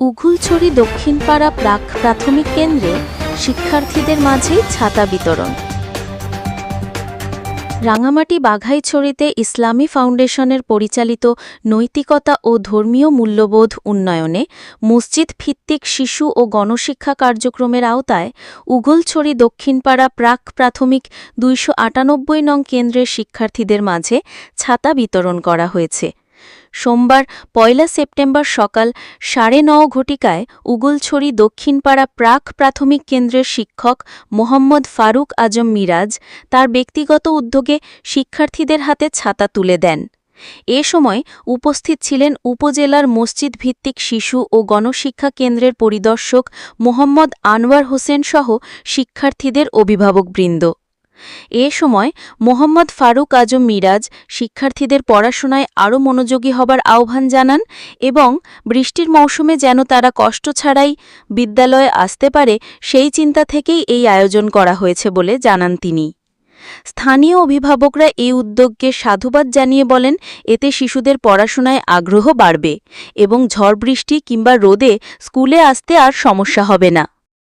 উঘুলছড়ি দক্ষিণপাড়া প্রাক প্রাথমিক কেন্দ্রে শিক্ষার্থীদের মাঝেই ছাতা বিতরণ। রাঙামাটি বাঘাইছড়িতে ইসলামী ফাউন্ডেশনের পরিচালিত নৈতিকতা ও ধর্মীয় মূল্যবোধ উন্নয়নে মসজিদ ভিত্তিক শিশু ও গণশিক্ষা কার্যক্রমের আওতায় উঘলছড়ি দক্ষিণপাড়া প্রাক প্রাথমিক দুইশো আটানব্বই নং কেন্দ্রের শিক্ষার্থীদের মাঝে ছাতা বিতরণ করা হয়েছে। সোমবার, পয়লা সেপ্টেম্বর সকাল সাড়ে ন ঘটিকায় উগুলছড়ি দক্ষিণপাড়া প্রাক প্রাথমিক কেন্দ্রের শিক্ষক মোহাম্মদ ফারুক আজম মিরাজ তার ব্যক্তিগত উদ্যোগে শিক্ষার্থীদের হাতে ছাতা তুলে দেন। এ সময় উপস্থিত ছিলেন উপজেলার মসজিদ ভিত্তিক শিশু ও গণশিক্ষা কেন্দ্রের পরিদর্শক মোহাম্মদ আনোয়ার হোসেন সহ শিক্ষার্থীদের অভিভাবকবৃন্দ। এ সময় মোহাম্মদ ফারুক আজম মিরাজ শিক্ষার্থীদের পড়াশোনায় আরও মনোযোগী হবার আহ্বান জানান এবং বৃষ্টির মৌসুমে যেন তারা কষ্ট ছাড়াই বিদ্যালয়ে আসতে পারে সেই চিন্তা থেকেই এই আয়োজন করা হয়েছে বলে জানান তিনি। স্থানীয় অভিভাবকরা এই উদ্যোগকে সাধুবাদ জানিয়ে বলেন, এতে শিশুদের পড়াশোনায় আগ্রহ বাড়বে এবং ঝড় বৃষ্টি কিংবা রোদে স্কুলে আসতে আর সমস্যা হবে না।